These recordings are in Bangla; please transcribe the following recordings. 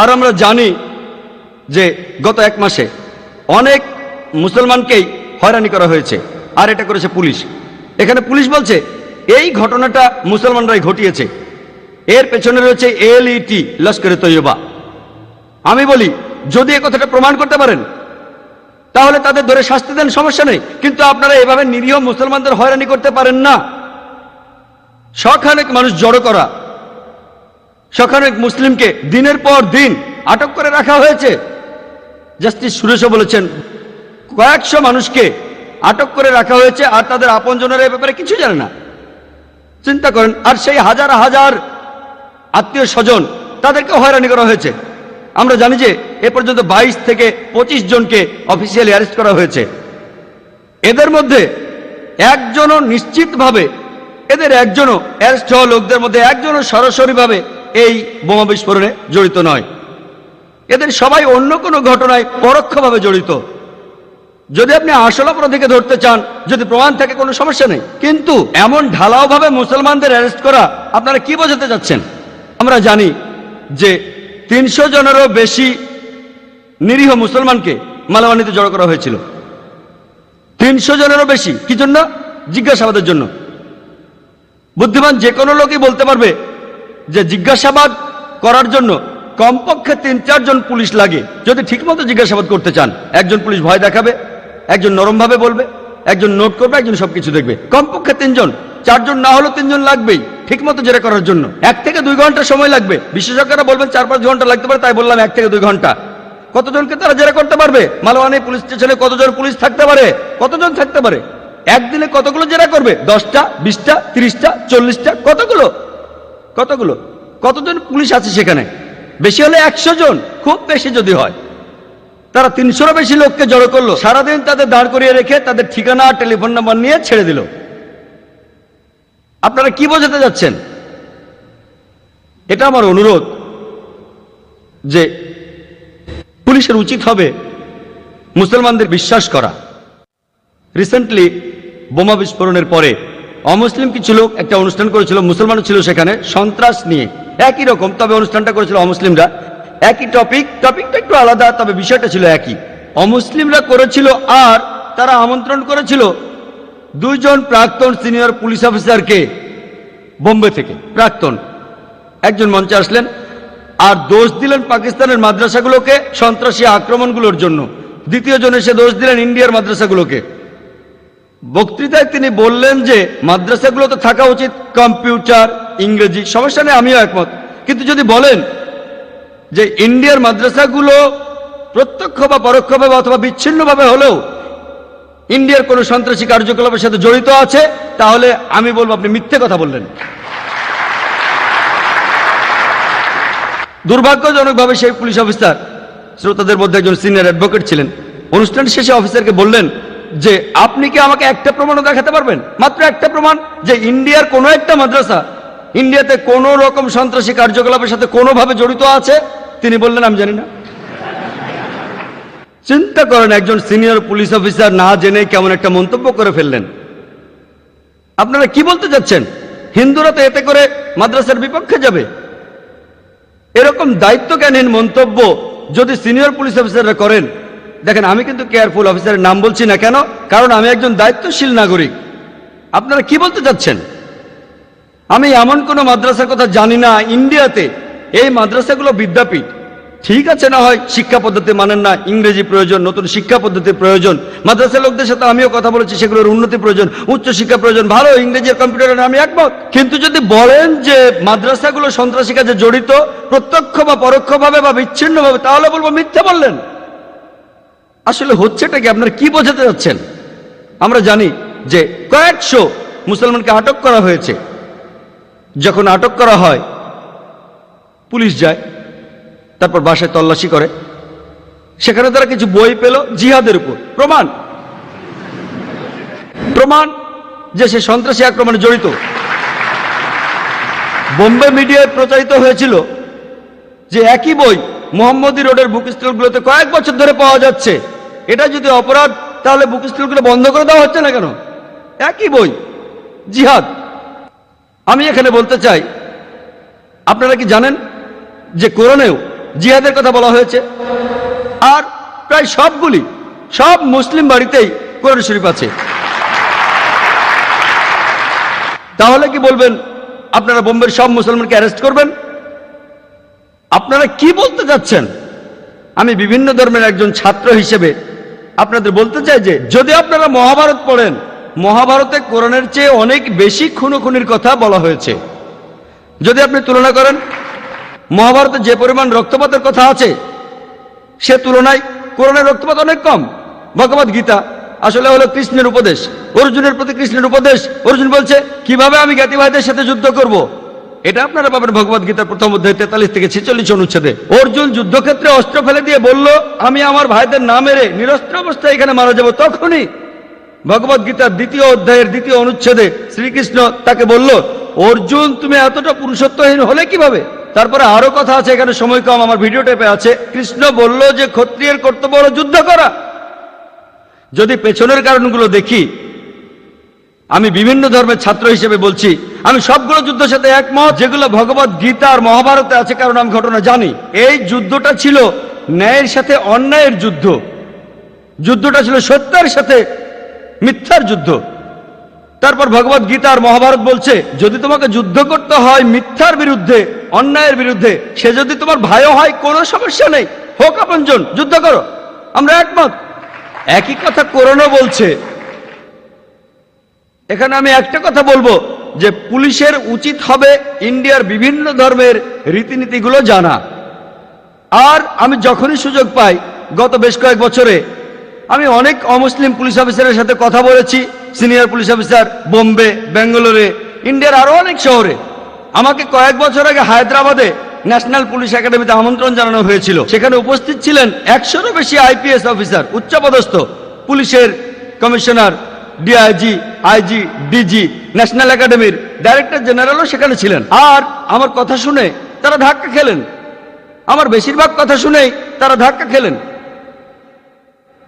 আর আমরা জানি যে গত এক মাসে অনেক মুসলমানকেই হয়রানি করা হয়েছে, আর এটা করেছে পুলিশ। এখানে পুলিশ বলছে, এই ঘটনাটা মুসলমানরাই ঘটিয়েছে। এর পেছনে রয়েছে এলইটি লস্করে তৈয়বা। আমি বলি, যদি এ কথাটা প্রমাণ করতে পারেন, তাহলে তাদের ধরে শাস্তি দেন, সমস্যা নেই। কিন্তু আপনারা এভাবে নিরীহ মুসলমানদের হয়রানি করতে পারেন না। শখানেক মানুষ জড়ো করা শখানেক মুসলিমকে দিনের পর দিন আটক করে রাখা হয়েছে। জাস্টিস সুরেশও বলেছেন, কয়েকশো মানুষকে আটক করে রাখা হয়েছে আর তাদের আপনজনেরা এ ব্যাপারে কিছু জানে না। চিন্তা করেন, আর সেই হাজার হাজার আত্মীয় স্বজন তাদেরকে হয়রানি করা হয়েছে। আমরা জানি যে এ পর্যন্ত বাইশ থেকে পঁচিশ জনকে অফিসিয়ালি অ্যারেস্ট করা হয়েছে। এদের মধ্যে একজনও নিশ্চিতভাবে, এদের একজনও অ্যারেস্ট হওয়া লোকদের মধ্যে একজনও সরাসরিভাবে এই বোমা বিস্ফোরণে জড়িত নয়। এদের সবাই অন্য কোনো ঘটনায় পরোক্ষভাবে জড়িত। যদি আপনি আসল অপরাধীকে ধরতে চান, যদি প্রমাণ থাকে কোনো সমস্যা নেই। কিন্তু এমন ঢালাওভাবে মুসলমানদের অ্যারেস্ট করা আপনারা কি বোঝাতে চাচ্ছেন? আমরা জানি যে তিনশো জনেরও বেশি নিরীহ মুসলমানকে মালামানিতে জড়ো করা হয়েছিল। তিনশো জনেরও বেশি। কি জন্য? জিজ্ঞাসাবাদের জন্য। বুদ্ধিমান যে কোনো লোকই বলতে পারবে যে জিজ্ঞাসাবাদ করার জন্য কমপক্ষে তিন, চারজন পুলিশ লাগে। যদি ঠিকমতো জিজ্ঞাসাবাদ করতে চান, একজন পুলিশ ভয় দেখাবে, একজন নরমভাবে বলবে, একজন নোট করবে, একজন সবকিছু দেখবে। কমপক্ষে তিনজন, চারজন না হলেও তিনজন লাগবেই, ঠিকমতো জেরা করার জন্য। এক থেকে দুই ঘণ্টা সময় লাগবে। বিশেষজ্ঞরা বলবেন চার, পাঁচ ঘণ্টা লাগতে পারে, তাই বললাম এক থেকে দুই ঘণ্টা। কতজনকে তারা জেরা করতে পারবে? মালওয়ানি পুলিশ স্টেশনে কতজন পুলিশ থাকতে পারে? কতজন থাকতে পারে? একদিনে কতগুলো জেরা করবে? দশটা, বিশটা, তিরিশটা, চল্লিশটা, কতগুলো? কতগুলো? কতজন পুলিশ আছে সেখানে? বেশি হলে একশো জন, খুব বেশি যদি হয়। তারা তিনশোরও বেশি লোককে জড়ো করল। সারাদিন তাদের দাঁড় করিয়ে রেখে তাদের ঠিকানা, টেলিফোন নাম্বার নিয়ে ছেড়ে দিল। আপনারা কি বোঝাতে যাচ্ছেন? এটা আমার অনুরোধ যে পুলিশের উচিত হবে মুসলমানদের বিশ্বাস করা। রিসেন্টলি বোমা বিস্ফোরণের পরে অমুসলিম কিছু লোক একটা অনুষ্ঠান করেছিল মুসলমানও ছিল সেখানে, সন্ত্রাস নিয়ে। একই রকম, তবে অনুষ্ঠানটা করেছিল অমুসলিমরা। একই টপিক টপিকটা একটু আলাদা, তবে বিষয়টা ছিল একই। অমুসলিমরা করেছিল আর তারা আমন্ত্রণ করেছিল দুইজন প্রাক্তন সিনিয়র পুলিশ অফিসারকে বোম্বে থেকে, প্রাক্তন। একজন মঞ্চে আসলেন আর দোষ দিলেন পাকিস্তানের মাদ্রাসাগুলোকে সন্ত্রাসী আক্রমণগুলোর জন্য। দ্বিতীয় জন এসে দোষ দিলেন ইন্ডিয়ার মাদ্রাসাগুলোকে। বক্তৃতায় তিনি বললেন যে, মাদ্রাসাগুলোতে থাকা উচিত কম্পিউটার, ইংরেজি, সমস্যা নেই, আমিও একমত। কিন্তু যদি বলেন যে, ইন্ডিয়ার মাদ্রাসাগুলো প্রত্যক্ষ বা পরোক্ষভাবে অথবা বিচ্ছিন্নভাবে হলেও ইন্ডিয়ার কোনো সন্ত্রাসী কার্যকলাপের সাথে জড়িত আছে, তাহলে আমি বলব আপনি মিথ্যে কথা বললেন। দুর্ভাগ্যজনকভাবে সেই পুলিশ অফিসার, শ্রোতাদের মধ্যে একজন সিনিয়র অ্যাডভোকেট ছিলেন। অনুষ্ঠান শেষে অফিসারকে বললেন যে আপনি কি আমাকে একটা প্রমাণও দেখাতে পারবেন? মাত্র একটা প্রমাণ যে ইন্ডিয়ার কোনো একটা মাদ্রাসা, ইন্ডিয়াতে কোনো রকম সন্ত্রাসী কার্যকলাপের সাথে কোনোভাবে জড়িত আছে? তিনি বললেন, আমি জানি না। চিন্তা করেন, একজন সিনিয়র পুলিশ অফিসার না জেনে কেমন একটা মন্তব্য করে ফেললেন। আপনারা কি বলতে যাচ্ছেন? হিন্দুরা তো এতে করে মাদ্রাসার বিপক্ষে যাবে। এরকম দায়িত্বজ্ঞানহীন মন্তব্য যদি সিনিয়র পুলিশ অফিসাররা করেন দেখেন, আমি কিন্তু কেয়ারফুল অফিসারের নাম বলছি না কেন? কারণ আমি একজন দায়িত্বশীল নাগরিক। আপনারা কি বলতে চাচ্ছেন? আমি এমন কোনো মাদ্রাসার কথা জানি না, ইন্ডিয়াতে এই মাদ্রাসাগুলো বিদ্যাপীঠ। ঠিক আছে না হয়, শিক্ষা পদ্ধতি মানেন না, ইংরেজি প্রয়োজন, নতুন শিক্ষা পদ্ধতির প্রয়োজন। মাদ্রাসার লোকদের সাথে আমিও কথা বলেছি, সেগুলোর উন্নতি প্রয়োজন, উচ্চ শিক্ষা প্রয়োজন, ভালো ইংরেজি কম্পিউটার আমি একমত। কিন্তু যদি বলেন যে মাদ্রাসাগুলো সন্ত্রাসী কাজে জড়িত, প্রত্যক্ষ বা পরোক্ষভাবে বা বিচ্ছিন্নভাবে, তাহলে বলব মিথ্যে বললেন। আসলে হচ্ছেটা কি? আপনারা কি বোঝাতে যাচ্ছেন? আমরা জানি যে কয়েকশো মুসলমানকে আটক করা হয়েছে। যখন আটক করা হয়, পুলিশ যায়, তারপর বাসায় তল্লাশি করে। সেখানে তারা কিছু বই পেল জিহাদের উপর। প্রমাণ! প্রমাণ যে সে সন্ত্রাসী আক্রমণে জড়িত। বোম্বে মিডিয়ায় প্রচারিত হয়েছিল যে একই বই মোহাম্মদী রোডের বুক স্টলগুলোতে কয়েক বছর ধরে পাওয়া যাচ্ছে। এটা যদি অপরাধ, তাহলে বুক স্টলগুলো বন্ধ করে দেওয়া হচ্ছে না কেন? একই বই। জিহাদ। আমি এখানে বলতে চাই, আপনারা কি জানেন যে কোরআনেও জিহাদের কথা বলা হয়েছে? আর প্রায় সবগুলি, সব মুসলিম বাড়িতেই কোরআন শরীফ আছে। তাহলে কি বলবেন, আপনারা বোম্বের সব মুসলমানকে অ্যারেস্ট করবেন? আপনারা কি বলতে চাচ্ছেন? আমি বিভিন্ন ধর্মের একজন ছাত্র হিসেবে আপনাদের বলতে চাই যে, যদি আপনারা মহাভারত পড়েন, মহাভারতে কোরআনের চেয়ে অনেক বেশি খুনোখুনির কথা বলা হয়েছে। যদি আপনি তুলনা করেন, মহাভারতে যে পরিমাণ রক্তপাতের কথা আছে, সে তুলনায় কোরআনের রক্তপাত অনেক কম। ভগবত গীতা আসলে হলো কৃষ্ণের উপদেশ। অর্জুনের প্রতি কৃষ্ণের উপদেশ। অর্জুন বলছে, কীভাবে আমি জ্ঞাতি ভাইদের সাথে যুদ্ধ করব। এটা আপনারা পাবেন ভগবত গীতার প্রথম অধ্যায় তেতাল্লিশ থেকে ছেচল্লিশ অনুচ্ছেদে। অর্জুন যুদ্ধক্ষেত্রে অস্ত্র ফেলে দিয়ে বলল, আমি আমার ভাইদের না মেরে নিরস্ত্র অবস্থায় এখানে মারা যাব। তখনই ভগবত গীতার দ্বিতীয় অধ্যায়ের দ্বিতীয় অনুচ্ছেদে শ্রীকৃষ্ণ তাকে বলল, অর্জুন, তুমি এতটা পুরুষত্বহীন হলে কীভাবে? তারপরে আরও কথা আছে, এখানে সময় কম, আমার ভিডিও টেপে আছে। কৃষ্ণ বলল যে, ক্ষত্রিয়ের কর্তব্য হলো যুদ্ধ করা। যদি পেছনের কারণগুলো দেখি আমি বিভিন্ন ধর্মের ছাত্র হিসেবে বলছি, আমি সবগুলো যুদ্ধের সাথে একমত। যেগুলো ভগবত গীতা আর মহাভারতে আছে, কারণ আমি ঘটনা জানি। এই যুদ্ধটা ছিল ন্যায়ের সাথে অন্যায়ের যুদ্ধ। যুদ্ধটা ছিল সত্যের সাথে মিথ্যার যুদ্ধ। তারপর ভগবত গীতা আর মহাভারত বলছে, যদি তোমাকে যুদ্ধ করতে হয় মিথ্যার বিরুদ্ধে, অন্যায়ের বিরুদ্ধে, সে যদি তোমার ভাইও হয়, কোনো সমস্যা নেই। হোক আপনজন, যুদ্ধ করো। আমরা একমত। একই কথা কোরআনও বলছে এখানে আমি একটা কথা বলব যে পুলিশের উচিত হবে ইন্ডিয়ার বিভিন্ন ধর্মের রীতিনীতিগুলো জানা। আর আমি যখনই সুযোগ পাই, গত বেশ কয়েক বছরে আমি অনেক অমুসলিম পুলিশ অফিসারের সাথে কথা বলেছি, সিনিয়র পুলিশ অফিসার, বোম্বে ব্যাঙ্গালোরে ইন্ডিয়ার আরও অনেক শহরে। আমাকে কয়েক বছর আগে হায়দ্রাবাদে ন্যাশনাল পুলিশ একাডেমিতে আমন্ত্রণ জানানো হয়েছিল। সেখানে উপস্থিত ছিলেন একশোরও বেশি আইপিএস অফিসার, উচ্চপদস্থ পুলিশের commissioner DIG IG DG national একাডেমির ডাইরেক্টর জেনারেলও সেখানে ছিলেন। আর আমার কথা শুনে তারা ধাক্কা খেলেন। আমার বেশিরভাগ কথা শুনেই তারা ধাক্কা খেলেন।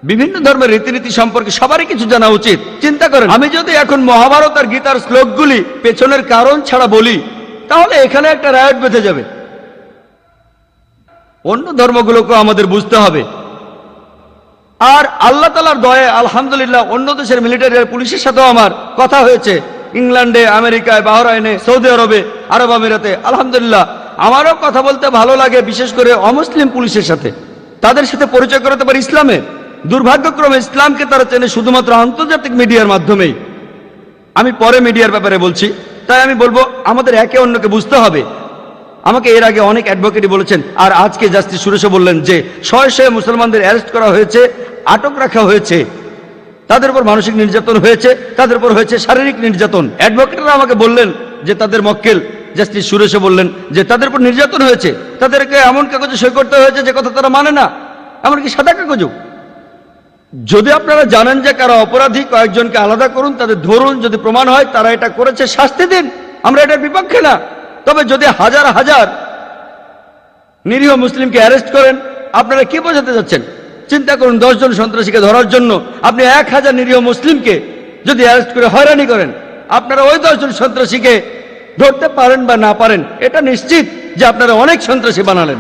বিভিন্ন ধর্মের রীতিনীতি সম্পর্কে সবারই কিছু জানা উচিত। চিন্তা করেন, আমি যদি এখন মহাভারত আর গীতার শ্লোকগুলি পেছনের কারণ ছাড়া বলি, তাহলে এখানে একটা রায়ট বেঁধে যাবে। অন্য ধর্মগুলোকেও আমাদের বুঝতে হবে। আর আল্লাহ তালার দয়ে আলহামদুলিল্লাহ, অন্য দেশের মিলিটারি আর পুলিশের সাথেও আমার কথা হয়েছে। ইংল্যান্ডে, আমেরিকায়, বাহরাইনে, সৌদি আরবে, আরব আমিরাতে। আলহামদুলিল্লাহ, আমারও কথা বলতে ভালো লাগে, বিশেষ করে অমুসলিম পুলিশের সাথে। তাদের সাথে পরিচয় করাতে পারে ইসলামের দুর্ভাগ্যক্রমে ইসলামকে তারা চেনে শুধুমাত্র আন্তর্জাতিক মিডিয়ার মাধ্যমেই। আমি পরে মিডিয়ার ব্যাপারে বলছি। তাই আমি বলব, আমাদের একে অন্যকে বুঝতে হবে। আমাকে এর আগে অনেক অ্যাডভোকেটই বলেছেন, আর আজকে জাস্টিস সুরেশও বললেন যে, শয়ে শয়ে মুসলমানদের অ্যারেস্ট করা হয়েছে। আটক রাখা হয়েছে। তাদের উপর মানসিক নির্যাতন হয়েছে, তাদের উপর হয়েছে শারীরিক নির্যাতন। অ্যাডভোকেটরা আমাকে বললেন যে তাদের মক্কেল, জাস্টিস সুরেশে বললেন যে তাদের উপর নির্যাতন হয়েছে। তাদেরকে এমন কাগজে সই করতে হয়েছে যে কথা তারা মানে না। এমনকি সাদা কাগজও। যদি আপনারা জানেন যে কারা অপরাধী, কয়েকজনকে আলাদা করুন, তাদের ধরুন, যদি প্রমাণ হয়, তারা এটা করেছে, শাস্তি দিন। আমরা এটার বিপক্ষে না। তবে যদি হাজার হাজার নিরীহ মুসলিমকে অ্যারেস্ট করেন, আপনারা কি বোঝাতে যাচ্ছেন? চিন্তা করুন, দশজন সন্ত্রাসীকে ধরার জন্য আপনি এক হাজার নিরীহ মুসলিমকে যদি অ্যারেস্ট করে হয়রানি করেন, আপনারা ওই দশজন সন্ত্রাসীকে ধরতে পারেন বা না পারেন, এটা নিশ্চিত যে আপনারা অনেক সন্ত্রাসী বানালেন।